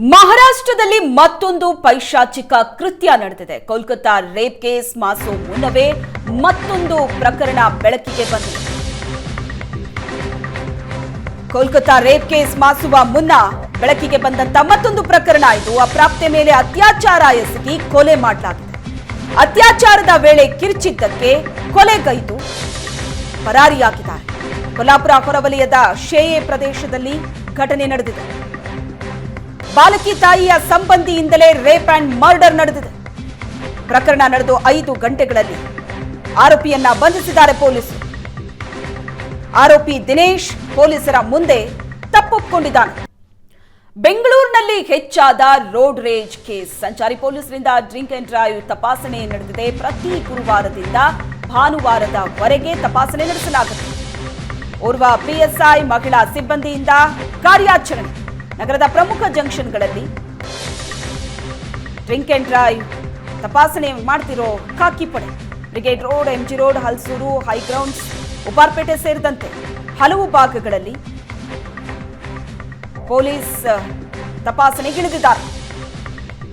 ಮಹಾರಾಷ್ಟ್ರದಲ್ಲಿ ಮತ್ತೊಂದು ಪೈಶಾಚಿಕ ಕೃತ್ಯ ನಡೆದಿದೆ. ಕೋಲ್ಕತ್ತಾ ರೇಪ್ ಕೇಸ್ ಮಾಸೋ ಮುನ್ನವೇ ಮತ್ತೊಂದು ಪ್ರಕರಣ ಬೆಳಕಿಗೆ ಬಂದಿದೆ. ಕೋಲ್ಕತ್ತಾ ರೇಪ್ ಕೇಸ್ ಮಾಸುವ ಮುನ್ನ ಬೆಳಕಿಗೆ ಬಂದಂತ ಮತ್ತೊಂದು ಪ್ರಕರಣ ಇದು. ಅಪ್ರಾಪ್ತೆ ಮೇಲೆ ಅತ್ಯಾಚಾರ ಎಸಗಿ ಕೊಲೆ ಮಾಡಲಾಗಿದೆ. ಅತ್ಯಾಚಾರದ ವೇಳೆ ಕಿರ್ಚಿದ್ದಕ್ಕೆ ಕೊಲೆಗೈದು ಪರಾರಿಯಾಗಿದ್ದಾರೆ. ಕೊಲ್ಲಾಪುರ ಹೊರವಲಯದ ಶೇಯೆ ಪ್ರದೇಶದಲ್ಲಿ ಘಟನೆ ನಡೆದಿದೆ. ಬಾಲಕಿ ತಾಯಿಯ ಸಂಬಂಧಿಯಿಂದಲೇ ರೇಪ್ ಅಂಡ್ ಮರ್ಡರ್ ನಡೆದಿದೆ. ಪ್ರಕರಣ ನಡೆದು ಐದು ಗಂಟೆಗಳಲ್ಲಿ ಆರೋಪಿಯನ್ನ ಬಂಧಿಸಿದ್ದಾರೆ ಪೊಲೀಸರು. ಆರೋಪಿ ದಿನೇಶ್ ಪೊಲೀಸರ ಮುಂದೆ ತಪ್ಪೊಪ್ಪಿಕೊಂಡಿದ್ದಾನೆ ಬೆಂಗಳೂರಿನಲ್ಲಿ ಹೆಚ್ಚಾದ ರೋಡ್ ರೇಜ್ ಕೇಸ್. ಸಂಚಾರಿ ಪೊಲೀಸರಿಂದ ಡ್ರಿಂಕ್ ಅಂಡ್ ಡ್ರೈವ್ ತಪಾಸಣೆ ನಡೆದಿದೆ. ಪ್ರತಿ ಗುರುವಾರದಿಂದ ಭಾನುವಾರದವರೆಗೆ ತಪಾಸಣೆ ನಡೆಸಲಾಗುತ್ತೆ ಓರ್ವ ಪಿಎಸ್ಐ ಮಹಿಳಾ ಸಿಬ್ಬಂದಿಯಿಂದ ಕಾರ್ಯಾಚರಣೆ. ನಗರದ ಪ್ರಮುಖ ಜಂಕ್ಷನ್ಗಳಲ್ಲಿ ಡ್ರಿಂಕ್ ಅಂಡ್ ಡ್ರೈವ್ ತಪಾಸಣೆ ಮಾಡ್ತಿರೋ ಖಾಕಿ ಪಡೆ, Brigade Road, MG Road, Halsuru High Grounds Upparpete ಸೇರಿದಂತೆ ಹಲವು ಭಾಗಗಳಲ್ಲಿ ಪೊಲೀಸ್ ತಪಾಸಣೆಗಿಳಿದಿದ್ದಾರೆ.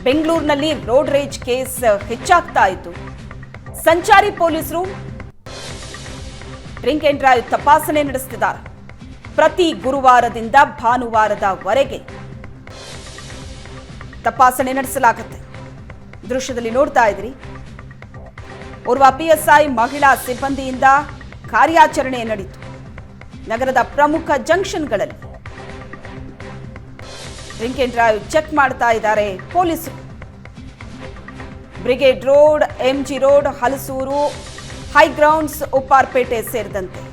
ಬೆಂಗಳೂರಿನಲ್ಲಿ ರೋಡ್ ರೇಜ್ ಕೇಸ್ ಹೆಚ್ಚಾಗ್ತಾ ಇತ್ತು ಸಂಚಾರಿ ಪೊಲೀಸರು ಡ್ರಿಂಕ್ ಅಂಡ್ ಡ್ರೈವ್ ತಪಾಸಣೆ ನಡೆಸುತ್ತಿದ್ದಾರೆ ಪ್ರತಿ ಗುರುವಾರದಿಂದ ಭಾನುವಾರದವರೆಗೆ ತಪಾಸಣೆ ನಡೆಸಲಾಗುತ್ತೆ. ದೃಶ್ಯದಲ್ಲಿ ನೋಡ್ತಾ ಇದ್ರಿ. ಓರ್ವ ಪಿಎಸ್ಐ ಮಹಿಳಾ ಸಿಬ್ಬಂದಿಯಿಂದ ಕಾರ್ಯಾಚರಣೆ ನಡೆಯಿತು ನಗರದ ಪ್ರಮುಖ ಜಂಕ್ಷನ್ಗಳಲ್ಲಿ. ಡ್ರಿಂಕ್ ಅಂಡ್ ಡ್ರೈವ್ ಚೆಕ್ ಮಾಡ್ತಾ ಇದ್ದಾರೆ ಪೊಲೀಸರು. Brigade Road MG Road, Halasuru, High Grounds, Upparpete ಸೇರಿದಂತೆ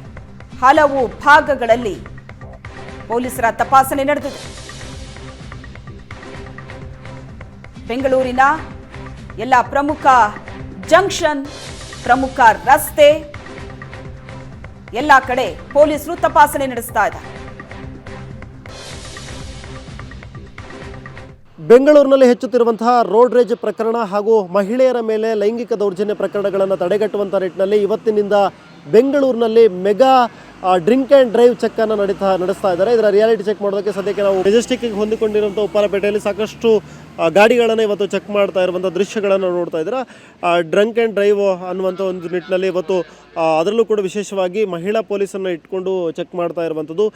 ಹಲವು ಭಾಗಗಳಲ್ಲಿ ಪೊಲೀಸರ ತಪಾಸಣೆ ನಡೆದಿದೆ. ಬೆಂಗಳೂರಿನ ಎಲ್ಲ ಪ್ರಮುಖ ಜಂಕ್ಷನ್, ಪ್ರಮುಖ ರಸ್ತೆ, ಎಲ್ಲ ಕಡೆ ಪೊಲೀಸರು ತಪಾಸಣೆ ನಡೆಸ್ತಾ ಇದ್ದಾರೆ. ಬೆಂಗಳೂರಿನಲ್ಲಿ ಹೆಚ್ಚುತ್ತಿರುವಂತಹ ರೋಡ್ ರೇಜ್ ಪ್ರಕರಣ ಹಾಗೂ ಮಹಿಳೆಯರ ಮೇಲೆ ಲೈಂಗಿಕ ದೌರ್ಜನ್ಯ ಪ್ರಕರಣಗಳನ್ನು ತಡೆಗಟ್ಟುವಂತಹ ನಿಟ್ಟಿನಲ್ಲಿ ಇವತ್ತಿನಿಂದ ಬೆಂಗಳೂರಿನಲ್ಲಿ mega drink and drive check ಅನ್ನು ನಡೀತಾ, ನಡೆಸ್ತಾ ಇದ್ದಾರೆ. ಇದರ ರಿಯಾಲಿಟಿ ಚೆಕ್ ಮಾಡೋದಕ್ಕೆ ಸದ್ಯಕ್ಕೆ ನಾವು ಮೆಜೆಸ್ಟಿಕ್ಗೆ ಹೊಂದಿಕೊಂಡಿರುವಂಥ ಉಪ್ಪಾರಪೇಟೆಯಲ್ಲಿ ಸಾಕಷ್ಟು ಗಾಡಿಗಳನ್ನು ಇವತ್ತು ಚೆಕ್ ಮಾಡ್ತಾ ಇರುವಂಥ ದೃಶ್ಯಗಳನ್ನು ನೋಡ್ತಾ ಇದ್ದೀರಾ. ಡ್ರಂಕ್ ಆ್ಯಂಡ್ ಡ್ರೈವ್ ಅನ್ನುವಂಥ ಒಂದು ನಿಟ್ಟಿನಲ್ಲಿ ಇವತ್ತು ಅದರಲ್ಲೂ ಕೂಡ ವಿಶೇಷವಾಗಿ ಮಹಿಳಾ ಪೊಲೀಸನ್ನು ಇಟ್ಕೊಂಡು ಚೆಕ್ ಮಾಡ್ತಾ ಇರುವಂಥದ್ದು.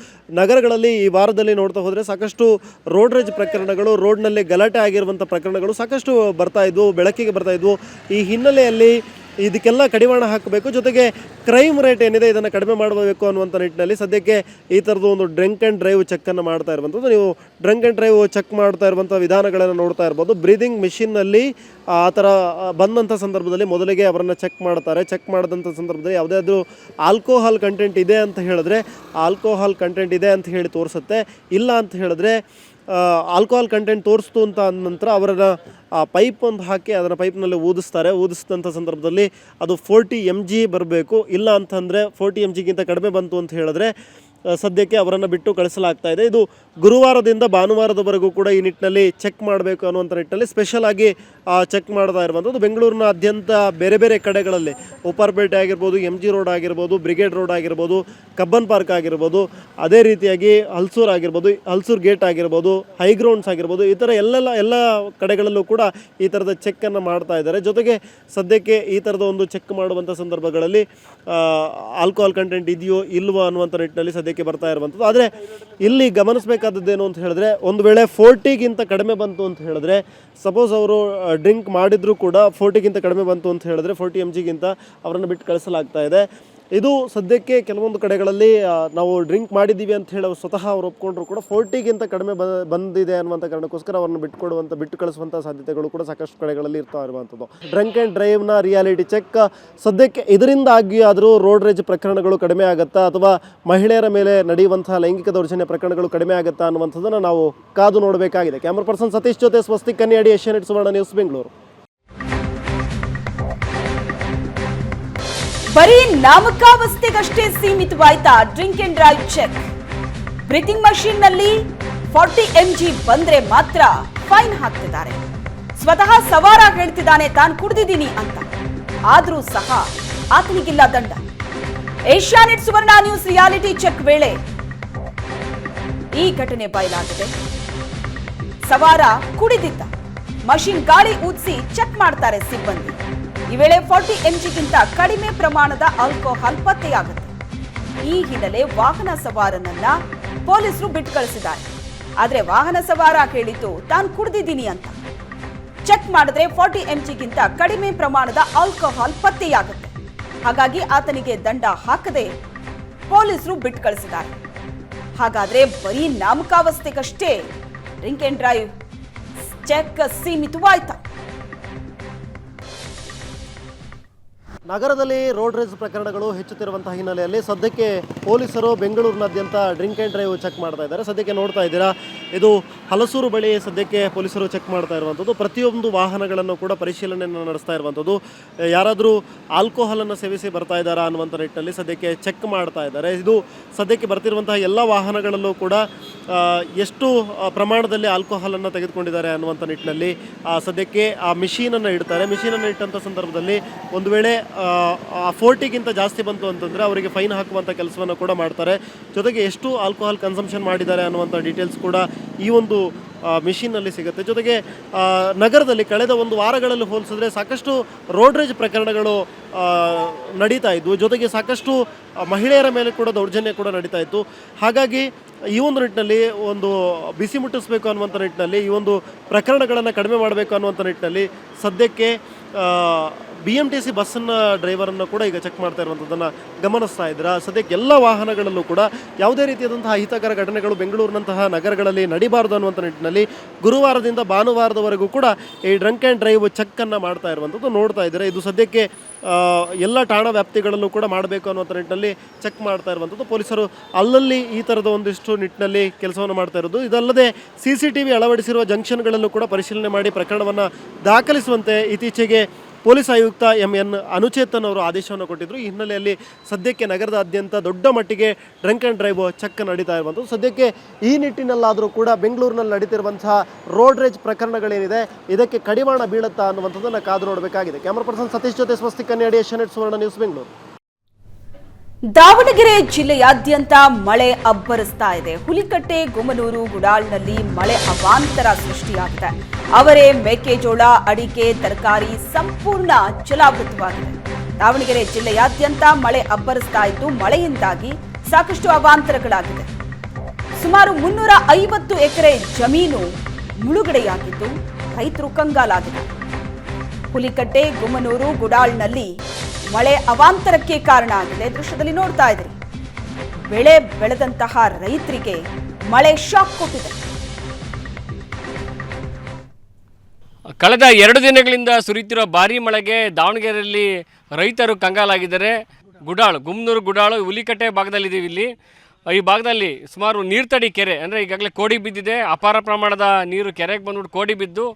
ನಗರಗಳಲ್ಲಿ ಈ ವಾರದಲ್ಲಿ ನೋಡ್ತಾ ಹೋದರೆ ಸಾಕಷ್ಟು ರೋಡ್ ರೇಜ್ ಪ್ರಕರಣಗಳು ರೋಡ್ನಲ್ಲಿ ಗಲಾಟೆ ಆಗಿರುವಂಥ ಪ್ರಕರಣಗಳು ಸಾಕಷ್ಟು ಬರ್ತಾ ಇದ್ವು, ಬೆಳಕಿಗೆ ಬರ್ತಾ ಇದ್ವು. ಈ ಹಿನ್ನೆಲೆಯಲ್ಲಿ ಇದಕ್ಕೆಲ್ಲ ಕಡಿವಾಣ ಹಾಕಬೇಕು. ಜೊತೆಗೆ ಕ್ರೈಮ್ ರೇಟ್ ಏನಿದೆ ಇದನ್ನು ಕಡಿಮೆ ಮಾಡಬೇಕು ಅನ್ನುವಂಥ ನಿಟ್ಟಿನಲ್ಲಿ ಸದ್ಯಕ್ಕೆ ಈ ಥರದ್ದು ಒಂದು ಡ್ರಿಂಕ್ ಆ್ಯಂಡ್ ಡ್ರೈವ್ ಚೆಕ್ಕನ್ನು ಮಾಡ್ತಾ ಇರುವಂಥದ್ದು. ನೀವು ಡ್ರಂಕ್ ಆ್ಯಂಡ್ ಡ್ರೈವ್ ಚೆಕ್ ಮಾಡ್ತಾ ಇರುವಂಥ ವಿಧಾನಗಳನ್ನು ನೋಡ್ತಾ ಇರ್ಬೋದು. ಬ್ರೀದಿಂಗ್ ಮಿಷಿನ್ನಲ್ಲಿ ಆ ಥರ ಬಂದಂಥ ಸಂದರ್ಭದಲ್ಲಿ ಮೊದಲಿಗೆ ಅವರನ್ನು ಚೆಕ್ ಮಾಡ್ತಾರೆ. ಚೆಕ್ ಮಾಡಿದಂಥ ಸಂದರ್ಭದಲ್ಲಿ ಯಾವುದಾದ್ರೂ ಆಲ್ಕೋಹಾಲ್ ಕಂಟೆಂಟ್ ಇದೆ ಅಂತ ಹೇಳಿದ್ರೆ ಆಲ್ಕೋಹಾಲ್ ಕಂಟೆಂಟ್ ಇದೆ ಅಂತ ಹೇಳಿ ತೋರಿಸುತ್ತೆ. ಇಲ್ಲ ಅಂತ ಹೇಳಿದ್ರೆ ಆಲ್ಕೋಹಾಲ್ ಕಂಟೆಂಟ್ ತೋರಿಸ್ತು ಅಂತ ಅಂದ ನಂತರ ಅವರನ್ನ, ಆ ಪೈಪ್ ಒಂದು ಹಾಕಿ ಅದನ್ನು ಪೈಪ್ನಲ್ಲಿ ಊದಿಸ್ತಾರೆ. ಊದಿಸಿದಂಥ ಸಂದರ್ಭದಲ್ಲಿ ಅದು ಫೋರ್ಟಿ ಎಂ ಜಿ ಬರಬೇಕು. ಇಲ್ಲ ಅಂತಂದರೆ ಫೋರ್ಟಿ ಎಂ ಜಿಗಿಂತ ಕಡಿಮೆ ಬಂತು ಅಂತ ಹೇಳಿದ್ರೆ ಸದ್ಯಕ್ಕೆ ಅವರನ್ನು ಬಿಟ್ಟು ಕಳಿಸಲಾಗ್ತಾ ಇದೆ. ಇದು ಗುರುವಾರದಿಂದ ಭಾನುವಾರದವರೆಗೂ ಕೂಡ ಈ ನಿಟ್ಟಿನಲ್ಲಿ ಚೆಕ್ ಮಾಡಬೇಕು ಅನ್ನುವಂಥ ನಿಟ್ಟಿನಲ್ಲಿ ಸ್ಪೆಷಲ್ ಆಗಿ ಚೆಕ್ ಮಾಡ್ತಾ ಇರುವಂಥದ್ದು. ಬೆಂಗಳೂರಿನಾದ್ಯಂತ ಬೇರೆ ಬೇರೆ ಕಡೆಗಳಲ್ಲಿ ಉಪ್ಪರ್ಪೇಟೆ ಆಗಿರ್ಬೋದು ಎಂ ಜಿ ರೋಡ್ ಆಗಿರ್ಬೋದು ಬ್ರಿಗೇಡ್ ರೋಡ್ ಆಗಿರ್ಬೋದು, ಕಬ್ಬನ್ ಪಾರ್ಕ್ ಆಗಿರ್ಬೋದು, ಅದೇ ರೀತಿಯಾಗಿ ಹಲ್ಸೂರ್ ಆಗಿರ್ಬೋದು, ಹಲ್ಸೂರ್ ಗೇಟ್ ಆಗಿರ್ಬೋದು ಹೈಗ್ರೌಂಡ್ಸ್ ಆಗಿರ್ಬೋದು, ಈ ಥರ ಎಲ್ಲೆಲ್ಲ, ಎಲ್ಲ ಕಡೆಗಳಲ್ಲೂ ಕೂಡ ಈ ಥರದ ಚೆಕ್ಕನ್ನು ಮಾಡ್ತಾ ಇದ್ದಾರೆ. ಜೊತೆಗೆ ಸದ್ಯಕ್ಕೆ ಈ ಥರದ ಒಂದು ಚೆಕ್ ಮಾಡುವಂಥ ಸಂದರ್ಭಗಳಲ್ಲಿ ಆಲ್ಕೋಹಾಲ್ ಕಂಟೆಂಟ್ ಇದೆಯೋ ಇಲ್ವೋ ಅನ್ನುವಂಥ ನಿಟ್ಟಿನಲ್ಲಿ ಸದ್ಯಕ್ಕೆ ಬರ್ತಾ ಇರುವಂಥದ್ದು. ಆದರೆ ಇಲ್ಲಿ ಗಮನಿಸಬೇಕಾದದ್ದೇನು ಅಂತ ಹೇಳಿದ್ರೆ, ಒಂದು ವೇಳೆ ಫೋರ್ಟಿಗಿಂತ ಕಡಿಮೆ ಬಂತು ಅಂತ ಹೇಳಿದ್ರೆ ಸಪೋಸ್ ಅವರು ಡ್ರಿಂಕ್ ಮಾಡಿದರೂ ಕೂಡ ಫೋರ್ಟಿಗಿಂತ ಕಡಿಮೆ ಬಂತು ಅಂತ ಹೇಳಿದ್ರೆ, ಫೋರ್ಟಿ ಎಂ ಜಿಗಿಂತ ಅವರನ್ನು ಬಿಟ್ಟು ಕಳಿಸಲಾಗ್ತಾ ಇದೆ. ಇದು ಸದ್ಯಕ್ಕೆ ಕೆಲವೊಂದು ಕಡೆಗಳಲ್ಲಿ ನಾವು ಡ್ರಿಂಕ್ ಮಾಡಿದ್ದೀವಿ ಅಂತ ಹೇಳಿ ಅವ್ರು ಸ್ವತಃ ಅವ್ರು ಒಪ್ಕೊಂಡ್ರು ಕೂಡ ಫೋರ್ಟಿಗಿಂತ ಕಡಿಮೆ ಬಂದಿದೆ ಅನ್ನುವಂಥ ಕಾರಣಕ್ಕೋಸ್ಕರ ಅವ್ರನ್ನ ಬಿಟ್ಟುಕೊಡುವಂಥ ಬಿಟ್ಟು ಕಳಿಸುವಂಥ ಸಾಧ್ಯತೆಗಳು ಕೂಡ ಸಾಕಷ್ಟು ಕಡೆಗಳಲ್ಲಿ ಇರ್ತಾ ಇರುವಂಥದ್ದು. ಡ್ರಂಕ್ ಆ್ಯಂಡ್ ಡ್ರೈವ್ನ ರಿಯಾಲಿಟಿ ಚೆಕ್ ಸದ್ಯಕ್ಕೆ ಇದರಿಂದಾಗಿ ಆದರೂ ರೋಡ್ ರೇಜ್ ಪ್ರಕರಣಗಳು ಕಡಿಮೆ ಆಗುತ್ತಾ, ಅಥವಾ ಮಹಿಳೆಯರ ಮೇಲೆ ನಡೆಯುವಂಥ ಲೈಂಗಿಕ ದೌರ್ಜನ್ಯ ಪ್ರಕರಣಗಳು ಕಡಿಮೆ ಆಗುತ್ತಾ ಅನ್ನುವಂಥದ್ದನ್ನು ನಾವು ಕಾದು ನೋಡಬೇಕಾಗಿದೆ. ಕ್ಯಾಮ್ರಾ ಪರ್ಸನ್ ಸತೀಶ್ ಜೊತೆ ಸ್ವಸ್ತಿ ಕನ್ಯಾಡಿ ಏಷ್ಯಾನೆಟ್ ಸುವರ್ಣ ನ್ಯೂಸ್ ಬೆಂಗಳೂರು. ಬರೀ ನಾಮಕಾವಸ್ಥೆಗಷ್ಟೇ ಸೀಮಿತವಾಯ್ತಾ? Drink and drive check. Breathing ಮಷೀನ್ನಲ್ಲಿ forty M G ಬಂದ್ರೆ ಮಾತ್ರ ಫೈನ್ ಹಾಕ್ತಿದ್ದಾರೆ. ಸ್ವತಃ ಸವಾರ ಹೇಳ್ತಿದ್ದಾನೆ, ತಾನು ಕುಡಿದಿದ್ದೀನಿ ಅಂತ. ಆದ್ರೂ ಸಹ ಆತನಿಗಿಲ್ಲ ದಂಡ. Asianet Suvarna news reality check ವೇಳೆ ಈ ಘಟನೆ ಬಯಲಾಗಿದೆ. ಸವಾರ ಕುಡಿದಿದ್ದ. ಮಷಿನ್ ಗಾಳಿ ಊದಿಸಿ ಚೆಕ್ ಮಾಡ್ತಾರೆ ಸಿಬ್ಬಂದಿ. ಈ ವೇಳೆ ಫಾರ್ಟಿ ಎಂಜಿಗಿಂತ ಕಡಿಮೆ ಪ್ರಮಾಣದ ಆಲ್ಕೋಹಾಲ್ ಪತ್ತೆಯಾಗುತ್ತೆ. ಈ ಹಿನ್ನೆಲೆ ವಾಹನ ಸವಾರನನ್ನ ಪೊಲೀಸರು ಬಿಟ್ಟು ಕಳಿಸಿದ್ದಾರೆ ಆದ್ರೆ ವಾಹನ ಸವಾರ ಕೇಳಿತು ತಾನು ಕುಡಿದಿದ್ದೀನಿ ಅಂತ. ಚೆಕ್ ಮಾಡಿದ್ರೆ ಫಾರ್ಟಿ ಎಂಜಿಗಿಂತ ಕಡಿಮೆ ಪ್ರಮಾಣದ ಆಲ್ಕೋಹಾಲ್ ಪತ್ತೆಯಾಗುತ್ತೆ. ಹಾಗಾಗಿ ಆತನಿಗೆ ದಂಡ ಹಾಕದೆ ಪೊಲೀಸರು ಬಿಟ್ಟು ಕಳಿಸಿದ್ದಾರೆ ಹಾಗಾದ್ರೆ ಬರೀ ನಾಮಕಾವಸ್ಥೆಗಷ್ಟೇ ಡ್ರಿಂಕ್ ಅಂಡ್ ಡ್ರೈವ್ ಚೆಕ್ ಸೀಮಿತವಾಯ್ತಾ? ನಗರದಲ್ಲಿ ರೋಡ್ ರೇಸ್ ಪ್ರಕರಣಗಳು ಹೆಚ್ಚುತ್ತಿರುವಂತಹ ಹಿನ್ನೆಲೆಯಲ್ಲಿ ಸದ್ಯಕ್ಕೆ ಪೊಲೀಸರು ಬೆಂಗಳೂರಿನಾದ್ಯಂತ ಡ್ರಿಂಕ್ ಆ್ಯಂಡ್ ಡ್ರೈವ್ ಚೆಕ್ ಮಾಡ್ತಾ ಇದ್ದಾರೆ. ಸದ್ಯಕ್ಕೆ ನೋಡ್ತಾ ಇದ್ದೀರಾ, ಇದು ಹಲಸೂರು ಬಳಿ ಸದ್ಯಕ್ಕೆ ಪೊಲೀಸರು ಚೆಕ್ ಮಾಡ್ತಾ ಇರುವಂಥದ್ದು. ಪ್ರತಿಯೊಂದು ವಾಹನಗಳನ್ನು ಕೂಡ ಪರಿಶೀಲನೆಯನ್ನು ನಡೆಸ್ತಾ ಇರುವಂಥದ್ದು. ಯಾರಾದರೂ ಆಲ್ಕೋಹಾಲನ್ನು ಸೇವಿಸಿ ಬರ್ತಾ ಇದ್ದಾರಾ ಅನ್ನುವಂಥ ನಿಟ್ಟಿನಲ್ಲಿ ಸದ್ಯಕ್ಕೆ ಚೆಕ್ ಮಾಡ್ತಾ ಇದ್ದಾರೆ. ಇದು ಸದ್ಯಕ್ಕೆ ಬರ್ತಿರುವಂತಹ ಎಲ್ಲ ವಾಹನಗಳಲ್ಲೂ ಕೂಡ ಎಷ್ಟು ಪ್ರಮಾಣದಲ್ಲಿ ಆಲ್ಕೋಹಾಲನ್ನು ತೆಗೆದುಕೊಂಡಿದ್ದಾರೆ ಅನ್ನುವಂಥ ನಿಟ್ಟಿನಲ್ಲಿ ಸದ್ಯಕ್ಕೆ ಆ ಮಿಷೀನನ್ನು ಇಡ್ತಾರೆ. ಮಿಷಿನನ್ನು ಇಟ್ಟಂಥ ಸಂದರ್ಭದಲ್ಲಿ ಒಂದು ವೇಳೆ ಫೋರ್ಟಿಗಿಂತ ಜಾಸ್ತಿ ಬಂತು ಅಂತಂದರೆ ಅವರಿಗೆ ಫೈನ್ ಹಾಕುವಂಥ ಕೆಲಸವನ್ನು ಕೂಡ ಮಾಡ್ತಾರೆ. ಜೊತೆಗೆ ಎಷ್ಟು ಆಲ್ಕೋಹಾಲ್ ಕನ್ಸಂಪ್ಷನ್ ಮಾಡಿದ್ದಾರೆ ಅನ್ನುವಂಥ ಡೀಟೇಲ್ಸ್ ಕೂಡ ಈ ಒಂದು ಮಿಷಿನ್ನಲ್ಲಿ ಸಿಗುತ್ತೆ. ಜೊತೆಗೆ ನಗರದಲ್ಲಿ ಕಳೆದ ಒಂದು ವಾರಗಳಲ್ಲಿ ಹೋಲಿಸಿದ್ರೆ ಸಾಕಷ್ಟು ರೋಡ್ ರೇಜ್ ಪ್ರಕರಣಗಳು ಆ, ನಡೀತಾ ಇದ್ವು. ಜೊತೆಗೆ ಸಾಕಷ್ಟು ಮಹಿಳೆಯರ ಮೇಲೆ ಕೂಡ ದೌರ್ಜನ್ಯ ಕೂಡ ನಡೀತಾ ಇತ್ತು. ಹಾಗಾಗಿ ಈ ಒಂದು ನಿಟ್ಟಿನಲ್ಲಿ ಒಂದು ಬಿಸಿ ಮುಟ್ಟಿಸ್ಬೇಕು ಅನ್ನುವಂಥ ನಿಟ್ಟಿನಲ್ಲಿ ಈ ಒಂದು ಪ್ರಕರಣಗಳನ್ನು ಕಡಿಮೆ ಮಾಡಬೇಕು ಅನ್ನುವಂಥ ನಿಟ್ಟಿನಲ್ಲಿ ಸದ್ಯಕ್ಕೆ ಬಿ ಎಂ ಟಿ ಸಿ ಬಸ್ಸನ್ನು ಡ್ರೈವರನ್ನು ಕೂಡ ಈಗ ಚೆಕ್ ಮಾಡ್ತಾ ಇರುವಂಥದ್ದನ್ನು ಗಮನಿಸ್ತಾ ಇದ್ದೀರಾ? ಸದ್ಯಕ್ಕೆ ಎಲ್ಲ ವಾಹನಗಳಲ್ಲೂ ಕೂಡ ಯಾವುದೇ ರೀತಿಯಾದಂತಹ ಅಹಿತಕರ ಘಟನೆಗಳು ಬೆಂಗಳೂರಿನಂತಹ ನಗರಗಳಲ್ಲಿ ನಡಿಬಾರದು ಅನ್ನುವಂಥ ನಿಟ್ಟಿನಲ್ಲಿ ಗುರುವಾರದಿಂದ ಭಾನುವಾರದವರೆಗೂ ಕೂಡ ಈ ಡ್ರಂಕ್ ಆ್ಯಂಡ್ ಡ್ರೈವ್ ಚೆಕ್ಕನ್ನು ಮಾಡ್ತಾ ಇರುವಂಥದ್ದು ನೋಡ್ತಾ ಇದ್ದಾರೆ? ಇದು ಸದ್ಯಕ್ಕೆ ಎಲ್ಲ ಠಾಣಾ ವ್ಯಾಪ್ತಿಗಳಲ್ಲೂ ಕೂಡ ಮಾಡಬೇಕು ಅನ್ನುವಂಥ ನಿಟ್ಟಿನಲ್ಲಿ ಚೆಕ್ ಮಾಡ್ತಾ ಇರುವಂಥದ್ದು. ಪೊಲೀಸರು ಅಲ್ಲಲ್ಲಿ ಈ ಥರದ ಒಂದಿಷ್ಟು ನಿಟ್ಟಿನಲ್ಲಿ ಕೆಲಸವನ್ನು ಮಾಡ್ತಾ ಇರೋದು. ಇದಲ್ಲದೆ ಸಿ ಸಿ ಟಿ ವಿ ಅಳವಡಿಸಿರುವ ಜಂಕ್ಷನ್ಗಳಲ್ಲೂ ಕೂಡ ಪರಿಶೀಲನೆ ಮಾಡಿ ಪ್ರಕರಣವನ್ನು ದಾಖಲಿಸುವಂತೆ ಇತ್ತೀಚೆಗೆ ಪೊಲೀಸ್ ಆಯುಕ್ತ ಎಂ ಎನ್ ಅನುಚೇತನ್ ಅವರು ಆದೇಶವನ್ನು ಕೊಟ್ಟಿದ್ದರು ಈ ಹಿನ್ನೆಲೆಯಲ್ಲಿ ಸದ್ಯಕ್ಕೆ ನಗರದಾದ್ಯಂತ ದೊಡ್ಡ ಮಟ್ಟಿಗೆ ಡ್ರಂಕ್ ಆ್ಯಂಡ್ ಡ್ರೈವ್ ಚೆಕ್ ನಡೀತಾ ಇರುವಂಥದ್ದು. ಸದ್ಯಕ್ಕೆ ಈ ನಿಟ್ಟಿನಲ್ಲಾದರೂ ಕೂಡ ಬೆಂಗಳೂರಿನಲ್ಲಿ ನಡೀತಿರುವಂತಹ ರೋಡ್ ರೇಜ್ ಪ್ರಕರಣಗಳೇನಿದೆ, ಇದಕ್ಕೆ ಕಡಿವಾಣ ಬೀಳುತ್ತಾ ಅನ್ನುವಂಥದ್ದನ್ನು ಕಾದು ನೋಡಬೇಕಾಗಿದೆ. ಕ್ಯಾಮರಾ ಪರ್ಸನ್ ಸತೀಶ್ ಜೊತೆ ಸ್ವಸ್ತಿ ಕನ್ನಡಿ ಏಷ್ಯಾನೆಟ್ ಸುವರ್ಣ ನ್ಯೂಸ್ ಬೆಂಗಳೂರು. ದಾವಣಗೆರೆ ಜಿಲ್ಲೆಯಾದ್ಯಂತ ಮಳೆ ಅಬ್ಬರಿಸ್ತಾ ಇದೆ. ಹುಲಿಕಟ್ಟೆ ಗುಮನೂರು ಗುಡಾಳ್ನಲ್ಲಿ ಮಳೆ ಅವಾಂತರ ಸೃಷ್ಟಿಯಾಗಿದೆ. ಅವರೇ ಮೆಕ್ಕೆಜೋಳ ಅಡಿಕೆ, ತರಕಾರಿ ಸಂಪೂರ್ಣ ಜಲಾವೃತವಾಗಿದೆ. ದಾವಣಗೆರೆ ಜಿಲ್ಲೆಯಾದ್ಯಂತ ಮಳೆ ಅಬ್ಬರಿಸ್ತಾ ಇದ್ದು, ಮಳೆಯಿಂದಾಗಿ ಸಾಕಷ್ಟು ಅವಾಂತರಗಳಾಗಿದೆ. ಸುಮಾರು ಮುನ್ನೂರ ಐವತ್ತು ಎಕರೆ ಜಮೀನು ಮುಳುಗಡೆಯಾಗಿದ್ದು, ರೈತರು ಕಂಗಾಲಾಗಿದೆ ಹುಲಿಕಟ್ಟೆ ಗುಮನೂರು ಗುಡಾಳ್ನಲ್ಲಿ ಮಳೆ ಅವಾಂತರಕ್ಕೆ ಕಾರಣ ಆಗಿದೆ. ದೃಶ್ಯದಲ್ಲಿ ನೋಡ್ತಾ ಇದ್ರಿ ಬೆಳೆ ಬೆಳೆದಂತಹ ರೈತರಿಗೆ ಮಳೆ ಶಾಕ್ ಕೊಟ್ಟಿದೆ. ಕಳೆದ ಎರಡು ದಿನಗಳಿಂದ ಸುರಿಯುತ್ತಿರುವ ಭಾರೀ ಮಳೆಗೆ ದಾವಣಗೆರೆಯಲ್ಲಿ ರೈತರು ಕಂಗಾಲಾಗಿದ್ದಾರೆ. ಗುಡಾಳು, ಗುಮ್ನೂರು ಗುಡಾಳು, ಹುಲಿಕಟ್ಟೆ ಭಾಗದಲ್ಲಿದ್ದೀವಿ ಇಲ್ಲಿ. ಈ ಭಾಗದಲ್ಲಿ ಸುಮಾರು ನೀರ್ತಡಿ ಕೆರೆ, ಅಂದರೆ ಈಗಾಗಲೇ ಕೋಡಿ ಬಿದ್ದಿದೆ. ಅಪಾರ ಪ್ರಮಾಣದ ನೀರು ಕೆರೆಗೆ ಬಂದ್ಬಿಟ್ಟು ಕೋಡಿ ಬಿದ್ದು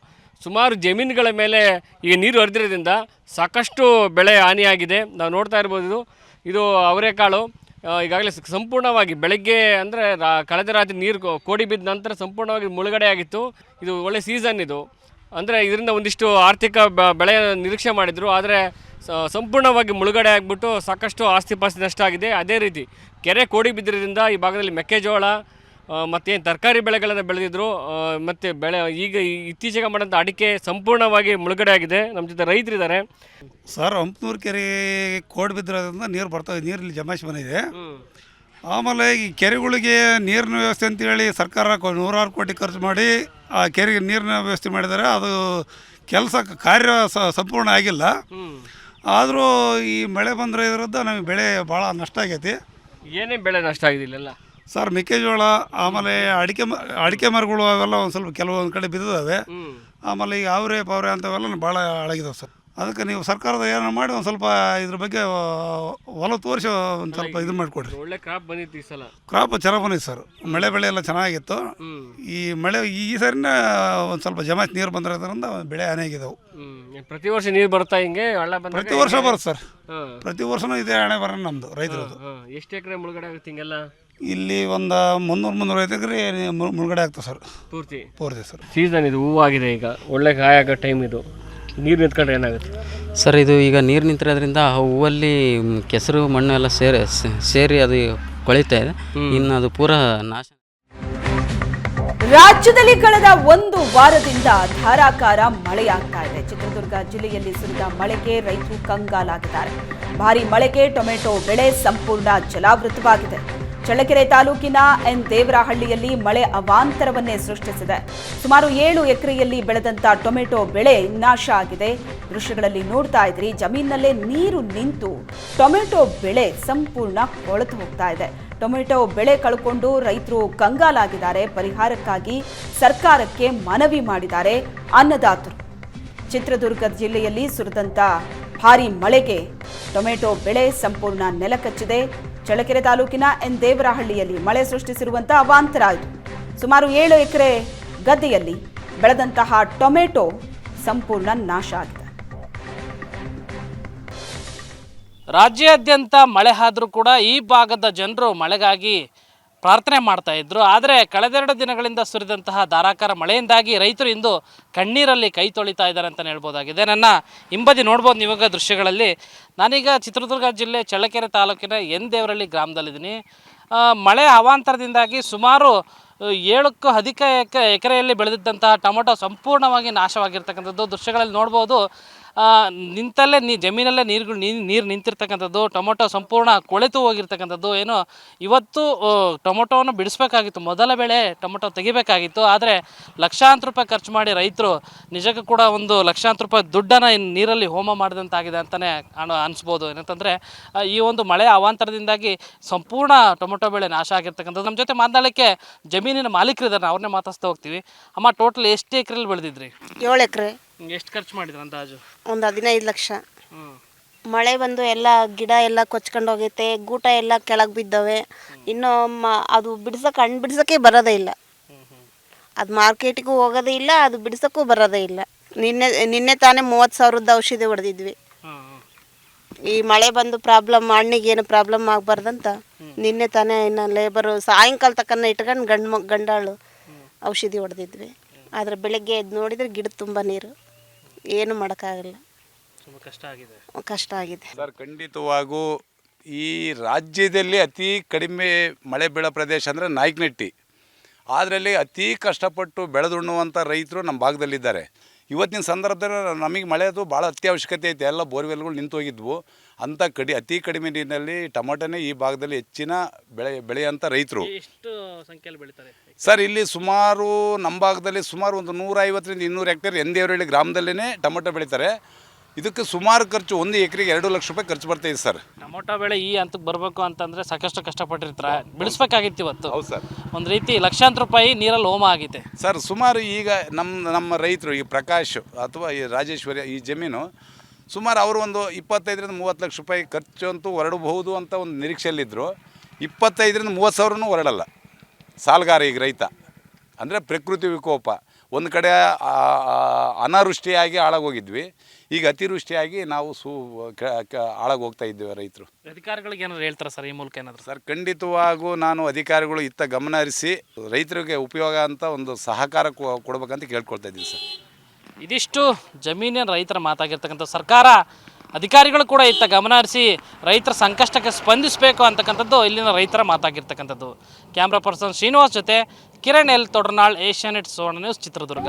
ಸುಮಾರು ಜಮೀನುಗಳ ಮೇಲೆ ಈಗ ನೀರು ಹರಿದಿರೋದ್ರಿಂದ ಸಾಕಷ್ಟು ಬೆಳೆ ಹಾನಿಯಾಗಿದೆ. ನಾವು ನೋಡ್ತಾ ಇರ್ಬೋದು ಇದು. ಇದು ಅವರೆಕಾಳು ಈಗಾಗಲೇ ಸಂಪೂರ್ಣವಾಗಿ ಬೆಳಗ್ಗೆ ಅಂದರೆ ಕಳೆದ ರಾತ್ರಿ ನೀರು ಕೋಡಿ ಬಿದ್ದ ನಂತರ ಸಂಪೂರ್ಣವಾಗಿ ಮುಳುಗಡೆ ಆಗಿತ್ತು. ಇದು ಒಳ್ಳೆ ಸೀಸನ್ ಇದು. ಅಂದರೆ ಇದರಿಂದ ಒಂದಿಷ್ಟು ಆರ್ಥಿಕ ಬೆಳೆ ನಿರೀಕ್ಷೆ ಮಾಡಿದರು. ಆದರೆ ಸಂಪೂರ್ಣವಾಗಿ ಮುಳುಗಡೆ ಆಗಿಬಿಟ್ಟು ಸಾಕಷ್ಟು ಆಸ್ತಿ ಪಾಸ್ತಿ ನಷ್ಟ ಆಗಿದೆ. ಅದೇ ರೀತಿ ಕೆರೆ ಕೋಡಿ ಬಿದ್ದಿರೋದ್ರಿಂದ ಈ ಭಾಗದಲ್ಲಿ ಮೆಕ್ಕೆಜೋಳ ಮತ್ತೇನು ತರಕಾರಿ ಬೆಳೆಗಳನ್ನು ಬೆಳೆದಿದ್ರು ಮತ್ತು ಬೆಳೆ ಈಗ ಇತ್ತೀಚೆಗೆ ಮಾಡಿದಂಥ ಅಡಿಕೆ ಸಂಪೂರ್ಣವಾಗಿ ಮುಳುಗಡೆ ಆಗಿದೆ. ನಮ್ಮ ಜೊತೆ ರೈತರಿದ್ದಾರೆ ಸರ್ ಹಂಪನೂರು ಕೆರೆ ಕೋಡ್ ಬಿದ್ದಿರೋದ್ರಿಂದ ನೀರು ಬರ್ತವೆ ನೀರಲ್ಲಿ ಜಮಾಯಿಸಿ ಬಂದಿದೆ. ಆಮೇಲೆ ಈ ಕೆರೆಗಳಿಗೆ ನೀರಿನ ವ್ಯವಸ್ಥೆ ಅಂತೇಳಿ ಸರ್ಕಾರ ನೂರಾರು ಕೋಟಿ ಖರ್ಚು ಮಾಡಿ ಆ ಕೆರೆಗೆ ನೀರಿನ ವ್ಯವಸ್ಥೆ ಮಾಡಿದ್ದಾರೆ. ಅದು ಕೆಲಸ ಕಾರ್ಯ ಸಂಪೂರ್ಣ ಆಗಿಲ್ಲ. ಆದರೂ ಈ ಮಳೆ ಬಂದರೆ ಇದರಿಂದ ನಮಗೆ ಬೆಳೆ ಭಾಳ ನಷ್ಟ ಆಗೈತಿ. ಏನೇ ಬೆಳೆ ನಷ್ಟ ಆಗಿದೆ ಇಲ್ಲೆಲ್ಲ? ಸರ್ ಮೆಕ್ಕೆಜೋಳ ಆಮೇಲೆ ಅಡಿಕೆ ಮ ಅಡಿಕೆ ಮರಗಳು ಅವೆಲ್ಲ ಒಂದು ಸ್ವಲ್ಪ ಕೆಲವೊಂದು ಕಡೆ ಬಿದ್ದಿದ್ದಾವೆ ಆಮೇಲೆ ಈಗ ಅವರೆ ಪವರೆ ಅಂಥವೆಲ್ಲ ಭಾಳ ಹಳಗಿದಾವೆ ಸರ್. ಅದಕ್ಕೆ ನೀವು ಸರ್ಕಾರದ ಏನೋ ಮಾಡಿ ಒಂದು ಸ್ವಲ್ಪ ಇದ್ರ ಬಗ್ಗೆ ಆ, ಒಲವು ತೋರಿಸಿ ಒಂದು ಸ್ವಲ್ಪ ಇದು ಮಾಡಿಕೊಡ್ರಿ. ಒಳ್ಳೆ ಕ್ರಾಪ್ ಬಂದಿತ್ತು ಈ ಸಲ. ಕ್ರಾಪ್ ಚೆನ್ನಾಗಿ ಬಂದಿದೆ ಸರ್. ಮಳೆ ಬೆಳೆ ಎಲ್ಲ ಚೆನ್ನಾಗಿತ್ತು. ಈ ಮಳೆ ಈ ಸರಿನ ಒಂದು ಸ್ವಲ್ಪ ಜಮಾತ್ ನೀರು ಬಂದಿರೋದ್ರಿಂದ ಬೆಳೆ ಹ್ಮ್. ಪ್ರತಿ ವರ್ಷ ನೀರು ಬರ್ತಾ ಹಿಂಗೆ ಹಳ್ಳ ಬಂದ ಪ್ರತಿ ವರ್ಷ ಬರುತ್ತೆ ಸರ್. ಪ್ರತಿ ವರ್ಷನೂ ಇದೇ ಹಣೆ ಬರೋಣ ನಮ್ಮದು ರೈತರದ್ದು. ಎಷ್ಟು ಎಕರೆ ಮುಳುಗಡೆ ಆಗುತ್ತೆ ಹಿಂಗೆಲ್ಲ? ಇಲ್ಲಿ ಒಂದು ಮುನ್ನೂರು ಮುನ್ನೂರು ಮು- ಮುಳುಗಡೆ ಆಗ್ತದೆ ಸರ್. ಪೂರ್ತಿ? ಪೂರ್ತಿ ಸರ್. ಸೀಸನ್ ಇದು ಹೂವಾಗಿದೆ ಈಗ. ಒಳ್ಳೆ ಕಾಯ ಆಗೋ ಟೈಮ್ ಇದು. ನೀರು ನಿಂತ್ಕೊಂಡ್ರೆ ಏನಾಗುತ್ತೆ? ಸರ್ ಇದು ಈಗ ನೀರು ನಿಂತಿರೋದ್ರಿಂದ ಆ ಹೂವಲ್ಲಿ ಕೆಸರು ಮಣ್ಣು ಎಲ್ಲ ಸೇರಿ ಸೇರಿ ಅದು ಕೊಳಿತಾ ಇದೆ ಇನ್ನು ಅದು ಪೂರಾ ನಾಶ. ರಾಜ್ಯದಲ್ಲಿ ಕಳೆದ ಒಂದು ವಾರದಿಂದ ಧಾರಾಕಾರ ಮಳೆಯಾಗ್ತಾ ಇದೆ. ಚಿತ್ರದುರ್ಗ ಜಿಲ್ಲೆಯಲ್ಲಿ ಸುರಿದ ಮಳೆಗೆ ರೈತರು ಕಂಗಾಲಾಗಿದ್ದಾರೆ. ಭಾರಿ ಮಳೆಗೆ ಟೊಮೆಟೊ ಬೆಳೆ ಸಂಪೂರ್ಣ ಜಲಾವೃತವಾಗಿದೆ. ಚಳ್ಳಕೆರೆ ತಾಲೂಕಿನ ಎನ್. ದೇವರಹಳ್ಳಿಯಲ್ಲಿ ಮಳೆ ಅವಾಂತರವನ್ನೇ ಸೃಷ್ಟಿಸಿದೆ. ಸುಮಾರು ಏಳು ಎಕರೆಯಲ್ಲಿ ಬೆಳೆದಂತ ಟೊಮೆಟೊ ಬೆಳೆ ನಾಶ ಆಗಿದೆ. ದೃಶ್ಯಗಳಲ್ಲಿ ನೋಡ್ತಾ ಇದ್ರಿ, ಜಮೀನಲ್ಲೇ ನೀರು ನಿಂತು ಟೊಮೆಟೊ ಬೆಳೆ ಸಂಪೂರ್ಣ ಕೊಳೆತು ಹೋಗ್ತಾ ಇದೆ. ಟೊಮೆಟೊ ಬೆಳೆ ಕಳ್ಕೊಂಡು ರೈತರು ಕಂಗಾಲಾಗಿದ್ದಾರೆ. ಪರಿಹಾರಕ್ಕಾಗಿ ಸರ್ಕಾರಕ್ಕೆ ಮನವಿ ಮಾಡಿದ್ದಾರೆ ಅನ್ನದಾತರು. ಚಿತ್ರದುರ್ಗ ಜಿಲ್ಲೆಯಲ್ಲಿ ಸುರಿದಂತ ಭಾರಿ ಮಳೆಗೆ ಟೊಮೆಟೊ ಬೆಳೆ ಸಂಪೂರ್ಣ ನೆಲಕಚ್ಚಿದೆ. ಚಳ್ಳಕೆರೆ ತಾಲೂಕಿನ ಎನ್ ದೇವರಹಳ್ಳಿಯಲ್ಲಿ ಮಳೆ ಸೃಷ್ಟಿಸಿರುವಂತಹ ಅವಾಂತರ ಸುಮಾರು ಏಳು ಎಕರೆ ಗದ್ದೆಯಲ್ಲಿ ಬೆಳೆದಂತಹ ಟೊಮೆಟೊ ಸಂಪೂರ್ಣ ನಾಶ ಆಗಿದೆ. ರಾಜ್ಯಾದ್ಯಂತ ಮಳೆ ಆದರೂ ಕೂಡ ಈ ಭಾಗದ ಜನರು ಮಳೆಗಾಗಿ ಪ್ರಾರ್ಥನೆ ಮಾಡ್ತಾ ಇದ್ರು. ಆದರೆ ಕಳೆದೆರಡು ದಿನಗಳಿಂದ ಸುರಿದಂತಹ ಧಾರಾಕಾರ ಮಳೆಯಿಂದಾಗಿ ರೈತರು ಇಂದು ಕಣ್ಣೀರಲ್ಲಿ ಕೈ ತೊಳಿತಾ ಇದ್ದಾರೆ ಅಂತಲೇ ಹೇಳ್ಬೋದಾಗಿದೆ. ನನ್ನ ಹಿಂಬದಿ ನೋಡ್ಬೋದು ನೀವಾಗ ದೃಶ್ಯಗಳಲ್ಲಿ. ನಾನೀಗ ಚಿತ್ರದುರ್ಗ ಜಿಲ್ಲೆ ಚಳ್ಳಕೆರೆ ತಾಲೂಕಿನ ಎನ್ ದೇವರಳ್ಳಿ ಗ್ರಾಮದಲ್ಲಿದ್ದೀನಿ ಮಳೆ ಅವಾಂತರದಿಂದಾಗಿ ಸುಮಾರು ಏಳಕ್ಕೂ ಅಧಿಕ ಎಕ, ಎಕರೆಯಲ್ಲಿ ಬೆಳೆದಿದ್ದಂತಹ ಟೊಮೊಟೊ ಸಂಪೂರ್ಣವಾಗಿ ನಾಶವಾಗಿರ್ತಕ್ಕಂಥದ್ದು. ದೃಶ್ಯಗಳಲ್ಲಿ ನೋಡ್ಬೋದು ನಿಂತಲ್ಲೇ ನೀ ಜಮೀನಲ್ಲೇ ನೀರುಗಳು ನೀರು ನಿಂತಿರ್ತಕ್ಕಂಥದ್ದು, ಟೊಮೊಟೊ ಸಂಪೂರ್ಣ ಕೊಳೆತು ಹೋಗಿರ್ತಕ್ಕಂಥದ್ದು, ಏನು ಇವತ್ತು ಟೊಮೊಟೊವನ್ನು ಬಿಡಿಸ್ಬೇಕಾಗಿತ್ತು. ಮೊದಲ ಬೆಳೆ ಟೊಮೊಟೊ ತೆಗಿಬೇಕಾಗಿತ್ತು. ಆದರೆ ಲಕ್ಷಾಂತರ ರೂಪಾಯಿ ಖರ್ಚು ಮಾಡಿ ರೈತರು ನಿಜಕ್ಕೂ ಕೂಡ ಒಂದು ಲಕ್ಷಾಂತರ ರೂಪಾಯಿ ದುಡ್ಡನ್ನು ನೀರಲ್ಲಿ ಹೋಮ ಮಾಡಿದಂತಾಗಿದೆ ಅಂತಲೇ ಅನ ಅನಿಸ್ಬೋದು. ಏನಂತಂದರೆ ಈ ಒಂದು ಮಳೆ ಅವಾಂತರದಿಂದಾಗಿ ಸಂಪೂರ್ಣ ಟೊಮೊಟೊ ಬೆಳೆ ನಾಶ ಆಗಿರ್ತಕ್ಕಂಥದ್ದು. ನಮ್ಮ ಜೊತೆ ಮಾತನಾಡಲಿಕ್ಕೆ ಜಮೀನಿನ ಮಾಲೀಕರಿದ್ದಾರೆ ಅವ್ರನ್ನೇ ಮಾತಾಡ್ತಾ ಹೋಗ್ತೀವಿ. ಅಮ್ಮ ಟೋಟಲ್ ಎಷ್ಟು ಎಕರೆಲಿ ಬೆಳೆದಿದ್ರಿ? ಏಳು ಎಕರೆ. ಎಷ್ಟು ಖರ್ಚು ಮಾಡಿದ್ರು ಅಂದಾಜು? ಒಂದು ಹದಿನೈದು ಲಕ್ಷ. ಹ್ಞೂ ಮಳೆ ಬಂದು ಎಲ್ಲ ಗಿಡ ಎಲ್ಲ ಕೊಚ್ಕೊಂಡು ಹೋಗೈತೆ ಗೂಟ ಎಲ್ಲ ಕೆಳಗೆ ಬಿದ್ದವೆ. ಇನ್ನು ಮ ಅದು ಬಿಡ್ಸಕ್ಕೆ ಹಣ್ಣು ಬಿಡ್ಸೋಕ್ಕೆ ಬರೋದೇ ಇಲ್ಲ. ಅದು ಮಾರ್ಕೆಟಿಗೂ ಹೋಗೋದೇ ಇಲ್ಲ ಅದು ಬಿಡ್ಸೋಕ್ಕೂ ಬರೋದೇ ಇಲ್ಲ. ನಿನ್ನೆ ನಿನ್ನೆ ತಾನೇ ಮೂವತ್ತು ಸಾವಿರದ ಔಷಧಿ ಹೊಡೆದಿದ್ವಿ. ಹಾಂ ಹಾಂ ಈ ಮಳೆ ಬಂದು ಪ್ರಾಬ್ಲಮ್ ಹಣ್ಣಿಗೆ ಏನು ಪ್ರಾಬ್ಲಮ್ ಆಗಬಾರ್ದಂತ ನಿನ್ನೆ ತಾನೇ ಇನ್ನು ಲೇಬರು ಸಾಯಂಕಾಲ ತಕ್ಕನ ಇಟ್ಕೊಂಡು ಗಂಡು ಗಂಡಾಳು ಔಷಧಿ ಹೊಡೆದಿದ್ವಿ. ಆದರೆ ಬೆಳಗ್ಗೆ ಎದ್ದು ನೋಡಿದರೆ ಗಿಡ ತುಂಬ ನೀರು. ಏನು ಮಾಡೋಕ್ಕಾಗಲ್ಲ. ತುಂಬ ಕಷ್ಟ ಆಗಿದೆ. ಕಷ್ಟ ಆಗಿದೆ. ಸರ್ ಖಂಡಿತವಾಗೂ ಈ ರಾಜ್ಯದಲ್ಲಿ ಅತಿ ಕಡಿಮೆ ಮಳೆ ಬೀಳೋ ಪ್ರದೇಶ ಅಂದರೆ ನಾಯಕನಟ್ಟಿ. ಅದರಲ್ಲಿ ಅತಿ ಕಷ್ಟಪಟ್ಟು ಬೆಳೆದುಣ್ಣುವಂಥ ರೈತರು ನಮ್ಮ ಭಾಗದಲ್ಲಿದ್ದಾರೆ. ಇವತ್ತಿನ ಸಂದರ್ಭದಲ್ಲಿ ನಮಗೆ ಮಳೆದು ಭಾಳ ಅತ್ಯವಶ್ಯಕತೆ ಐತೆ. ಎಲ್ಲ ಬೋರ್ವೆಲ್ಗಳು ನಿಂತು ಹೋಗಿದ್ವು. ಅಂಥ ಕಡಿ ಅತಿ ಕಡಿಮೆ ನೀರಿನಲ್ಲಿ ಟೊಮೊಟೊನೇ ಈ ಭಾಗದಲ್ಲಿ ಹೆಚ್ಚಿನ ಬೆಳೆ ಬೆಳೆಯುವಂಥ ರೈತರು. ಎಷ್ಟು ಸಂಖ್ಯೆಯಲ್ಲಿ ಬೆಳೀತಾರೆ? ಸರ್ ಇಲ್ಲಿ ಸುಮಾರು ನಮ್ಮ ಭಾಗದಲ್ಲಿ ಸುಮಾರು ಒಂದು ನೂರೈವತ್ತರಿಂದ ಇನ್ನೂರು ಹೆಕ್ಟೇರ್ ಎಂದೇವರಳ್ಳಿ ಗ್ರಾಮದಲ್ಲೇ ಟೊಮೊಟೊ ಬೆಳೀತಾರೆ. ಇದಕ್ಕೆ ಸುಮಾರು ಖರ್ಚು ಒಂದು ಎಕರೆಗೆ ಎರಡು ಲಕ್ಷ ರೂಪಾಯಿ ಖರ್ಚು ಬರ್ತಾಯಿದೆ ಸರ್. ಟೊಮೊಟೊ ಬೆಳೆ ಈ ಹಂತಕ್ಕೆ ಬರಬೇಕು ಅಂತಂದ್ರೆ ಸಾಕಷ್ಟು ಕಷ್ಟಪಟ್ಟಿರ್ತಾರೆ. ಬೆಳೆಸ್ಬೇಕಾಗಿತ್ತು ಇವತ್ತು. ಹೌದು ಸರ್. ಒಂದು ರೀತಿ ಲಕ್ಷಾಂತರ ರೂಪಾಯಿ ನೀರಲ್ಲಿ ಹೋಮ ಆಗಿದೆ. ಸರ್ ಸುಮಾರು ಈಗ ನಮ್ಮ ನಮ್ಮ ರೈತರು ಈ ಪ್ರಕಾಶ್ ಅಥವಾ ಈ ರಾಜೇಶ್ವರಿ ಈ ಜಮೀನು ಸುಮಾರು ಅವರು ಒಂದು ಇಪ್ಪತ್ತೈದರಿಂದ ಮೂವತ್ತು ಲಕ್ಷ ರೂಪಾಯಿ ಖರ್ಚು ಅಂತೂ ಹೊರಡಬಹುದು ಅಂತ ಒಂದು ನಿರೀಕ್ಷೆಯಲ್ಲಿದ್ದರು ಇಪ್ಪತ್ತೈದರಿಂದ ಮೂವತ್ತು ಸಾವಿರನೂ ಹೊರಡಲ್ಲ. ಸಾಲಗಾರ ಈಗ ರೈತ. ಅಂದರೆ ಪ್ರಕೃತಿ ವಿಕೋಪ. ಒಂದು ಕಡೆ ಅನಾವೃಷ್ಟಿಯಾಗಿ ಹಾಳಾಗೋಗಿದ್ವಿ. ಈಗ ಅತಿವೃಷ್ಟಿಯಾಗಿ ನಾವು ಸೂ ಹಾಳಾಗಿ ಹೋಗ್ತಾ ಇದ್ದೇವೆ ರೈತರು. ಅಧಿಕಾರಿಗಳಿಗೆ ಏನಾದ್ರು ಹೇಳ್ತಾರೆ ಸರ್ ಈ ಮೂಲಕ ಏನಾದರೂ? ಸರ್ ಖಂಡಿತವಾಗೂ ನಾನು ಅಧಿಕಾರಿಗಳು ಇತ್ತ ಗಮನ ಹರಿಸಿ ರೈತರಿಗೆ ಉಪಯೋಗ ಅಂತ ಒಂದು ಸಹಕಾರ ಕೊಡ್ಬೇಕಂತ ಕೇಳ್ಕೊಳ್ತಾ ಇದ್ದೀನಿ ಸರ್. ಇದಿಷ್ಟು ಜಮೀನಿನ ರೈತರ ಮಾತಾಗಿರ್ತಕ್ಕಂಥ ಸರ್ಕಾರ ಅಧಿಕಾರಿಗಳು ಕೂಡ ಇತ್ತ ಗಮನ ಹರಿಸಿ ರೈತರ ಸಂಕಷ್ಟಕ್ಕೆ ಸ್ಪಂದಿಸಬೇಕು ಅಂತಕ್ಕಂಥದ್ದು ಇಲ್ಲಿನ ರೈತರ ಮಾತಾಗಿರ್ತಕ್ಕಂಥದ್ದು. ಕ್ಯಾಮ್ರಾ ಪರ್ಸನ್ ಶ್ರೀನಿವಾಸ್ ಜೊತೆ Kiran L Todarnal Asianet Suvarna news Chitradurga.